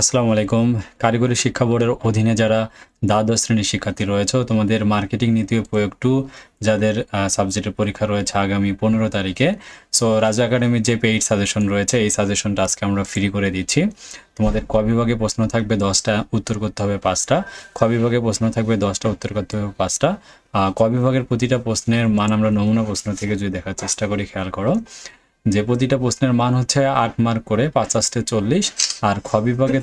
আসসালামু আলাইকুম। কারিগরি শিক্ষা বোর্ডের অধীনে যারা দ্বাদশ শ্রেণির শিক্ষার্থী রয়েছে, তোমাদের মার্কেটিং নীতি প্রয়োগ টু, যাদের সাবজেক্টের পরীক্ষা রয়েছে আগামী পনেরো তারিখে। সো, রাজা একাডেমির যে পেইড সাজেশন রয়েছে, এই সাজেশনটা আজকে আমরা ফ্রি করে দিচ্ছি। তোমাদের ক বিভাগে প্রশ্ন থাকবে, দশটা উত্তর করতে হবে পাঁচটা। খ বিভাগে প্রশ্ন থাকবে, দশটা উত্তর করতে হবে পাঁচটা। ক বিভাগের প্রতিটা প্রশ্নের মান আমরা নমুনা প্রশ্ন থেকে যদি দেখার চেষ্টা করি, খেয়াল করো। যে প্রতিটা প্রশ্নের মান হচ্ছে আট মার্ক করে পাঁচাশটে চল্লিশ, আর খ বিভাগে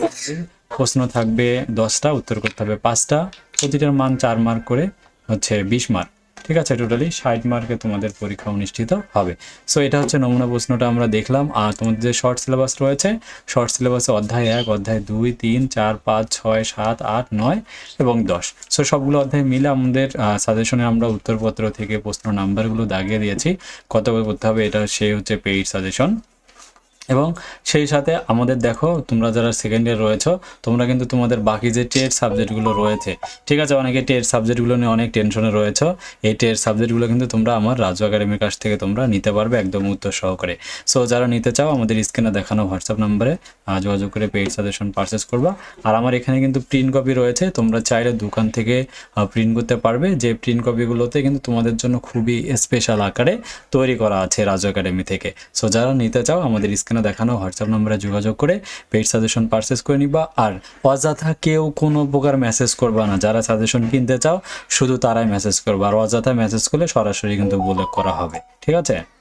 প্রশ্ন থাকবে দশটা, উত্তর করতে হবে পাঁচটা, প্রতিটার মান চার মার্ক করে হচ্ছে বিশ মার্ক। ঠিক আছে টোটালি ষাট মার্কে তোমাদের পরীক্ষা অনুষ্ঠিত হবে। সো এটা হচ্ছে নমুনা প্রশ্নটা আমরা দেখলাম। আর তোমাদের যে শর্ট সিলেবাস রয়েছে শর্ট সিলেবাসে অধ্যায় এক, অধ্যায় দুই, তিন, চার, পাঁচ, ছয়, সাত, আট, নয় এবং দশ। সো সবগুলো অধ্যায় মিলে আমাদের সাজেশনে আমরা উত্তরপত্র থেকে প্রশ্ন নাম্বারগুলো দাগিয়ে দিয়েছি। কত করে করতে হবে, এটা সে হচ্ছে পেইড সাজেশন এবং সেই সাথে আমাদের দেখো, তোমরা যারা সেকেন্ড ইয়ার রয়েছো, তোমরা কিন্তু তোমাদের বাকি যে টেট সাবজেক্টগুলো রয়েছে, ঠিক আছে, অনেকে টেট সাবজেক্টগুলো নিয়ে অনেক টেনশনে রয়েছো, এই টেট সাবজেক্টগুলো কিন্তু তোমরা আমার রাজু একাডেমির কাছ থেকে তোমরা নিতে পারবে একদম উত্তর সহকারে। সো যারা নিতে চাও, আমাদের স্ক্রিনে দেখানো হোয়াটসঅ্যাপ নাম্বারে যোগাযোগ করে পেইড সাজেশন পারচেস করবা। আর আমার এখানে কিন্তু প্রিন্ট কপি রয়েছে, তোমরা চাইলে দোকান থেকে প্রিন্ট করতে পারবে। যে প্রিন্ট কপিগুলোতে কিন্তু তোমাদের জন্য খুবই স্পেশাল আকারে তৈরি করা আছে রাজু একাডেমি থেকে। সো যারা নিতে চাও, আমাদের স্ক্রিনে দেখানো হোয়াটসঅ্যাপ নম্বরে যোগাযোগ করে পেইড সাজেশন পারচেস করে নিবা। আর অযথা কেউ কোনো প্রকার মেসেজ করবা না। যারা সাজেশন কিনতে চাও, শুধু তারাই মেসেজ করবা। আর অযথা মেসেজ করলে সরাসরি কিন্তু ব্লক করা হবে। ঠিক আছে?